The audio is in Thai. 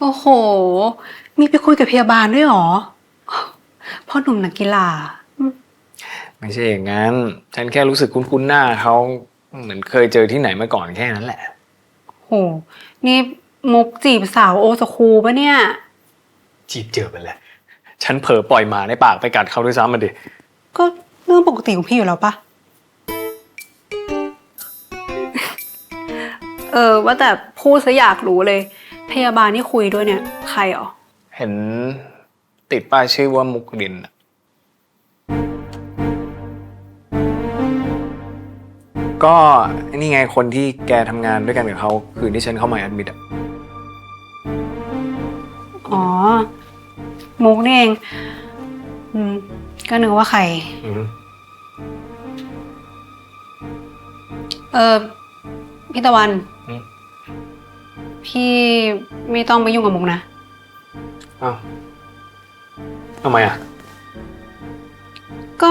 โอ้โห มีไปคุยกับพยาบาลด้วยเหรอพ่อหนุ่มนักกีฬาอืมไม่ใช่อย่างนั้น ฉันแค่รู้สึกคุ้นๆหน้าเขาเหมือนเคยเจอที่ไหนมาก่อนแค่นั้นแหละ โห นี่มุกจีบสาวโอสคูปะเนี่ย จีบเจอไปเลยฉันเผลอปล่อยหมาในปากไปกัดเขาด้วยซ้ำมันดิ ก็เรื่องปกติของพี่อยู่แล้วปะเออ ว่าแต่พูดซะอยากรู้เลย พยาบาลที่คุยด้วยเนี่ย ใครเหรอ เห็นติดป้ายชื่อว่ามุกดินอะก็นี่ไงคนที่แกทำงานด้วยกันกับเขาคืนที่ฉันเข้ามาแอดมิดอะอ๋อ มุกนี่เอง อืม ก็นึกว่าใครอืมเออพี่ตะวัน อืม พี่ไม่ต้องไปยุ่งกับมุกนะ อ้าวทำไมอะก็